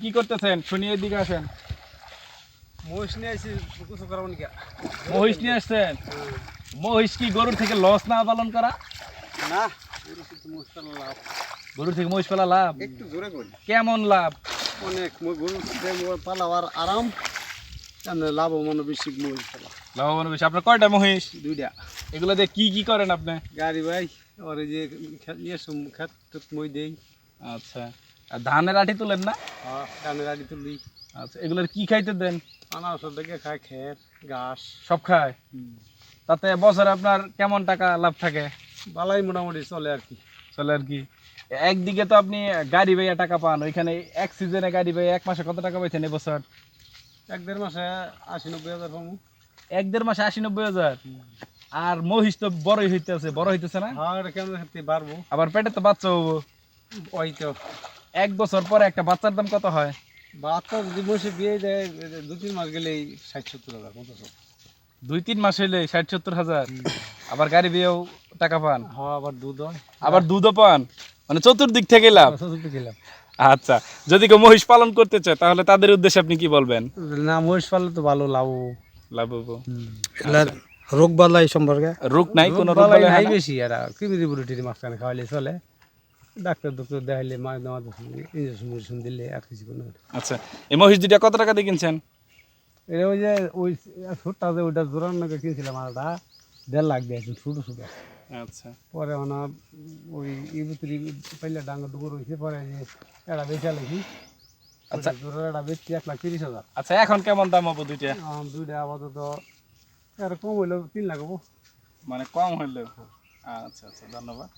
কি করতেছেন? শুনি এদিকে আসেন। মহিষ নিয়ে আসি কিছু করাবো নাকি মহিষ নিয়ে আসছেন? মহিষ কি গরুর থেকে লস না পালন করা? না গরু কিন্তু মহিষ পালা লাভ। গরুর থেকে মহিষ পালা লাভ? একটু জোরে করি কেমন লাভ? অনেক গরু পালাবার আরাম কেন লাভ মানে বেশি মহিষ পালা লাভবান বেশি। আপনার কয়টা মহিষ? দুইটা। এগুলো দিয়ে কি কি করেন আপনি? গাড়ি ভাই এই যে ইয়ে খেত মই দেই। আচ্ছা। ধানের আঠি তুলেন না? ধানের কানে গাড়ি তুলি। আচ্ছা এগুলোর কি খাইতে দেন? আনারস থেকে খায় খের ঘাস। সব খায়? তাতে বছরে আপনার কেমন টাকা লাভ থাকে? বালাই মোটামুটি চলে আর কি। চলে আর কি। একদিকে তো আপনি গাড়ি ভাইয়া টাকা পান ওইখানে এক সিজনে গাড়ি ভাইয়া এক মাসে কত টাকা পাইছেন এবছর? এক দেড় মাসে আশি নব্বই হাজার পাবো। এক দেড় মাসে আশি নব্বই হাজার? আর মহিষ তো বড়ই হইতেছে বড় হইতেছে না? আর কেমন খেতে পারব? আবার পেটে তো বাচ্চা হব। ওই তো। এক বছর পরে একটা বাচ্চার দাম কত হয়? বাচ্চা যদি বসে বিয়ে দেয় দু তিন মাস গেলেই ষাট সত্তর হাজার হাজার। দুই তিন মাস হইলে ষাট সত্তর হাজার। আবার গাড়ি বিয়েও টাকা পান? হ্যাঁ আবার দুধ আবার দুধও পান? মানে চতুর্দিক থেকে লাভ? চতুর্থ খেলাম আচ্ছা যদি কেউ মহিষ পালন করতে চায় তাহলে তাদের উদ্দেশ্যে আপনি কি বলবেন? না মহিষ পালন তো ভালো লাভ লাভ হব। রোগ বালাই সম্পর্কে? রোগ নাই কোনো রোগ নাই? বেশি এরা কৃমির বুড়িটির মাঝখানে খাওয়াইলে চলে। ডাক্তার ডক্টর দেখাইলে মা দামার ইঞ্জেকশন মেডিসিন দিলে আর কিছু কোনো আচ্ছা এই মহিষ দুইটা কত টাকা দিয়ে কিনছেন? এটা ওই যে ওই ছোটটা যে ওইটা জোরান নাকি কিনছিলাম ওটা দেড় লাখ দিয়েছেন ছোটো ছোটো। আচ্ছা। পরে ওনা ওই ইবুতরি পাইলে ডাঙ্গর ডুবুর হয়েছে পরে যে এটা বেচা লাগি আচ্ছা। জোরের এটা বেচছি এক লাখ তিরিশ হাজার। আচ্ছা এখন কেমন দাম হব দুইটা? দুইটা আপাতত আর কম হইলেও তিন লাখ হব। মানে কম হইলেও। আচ্ছা আচ্ছা ধন্যবাদ।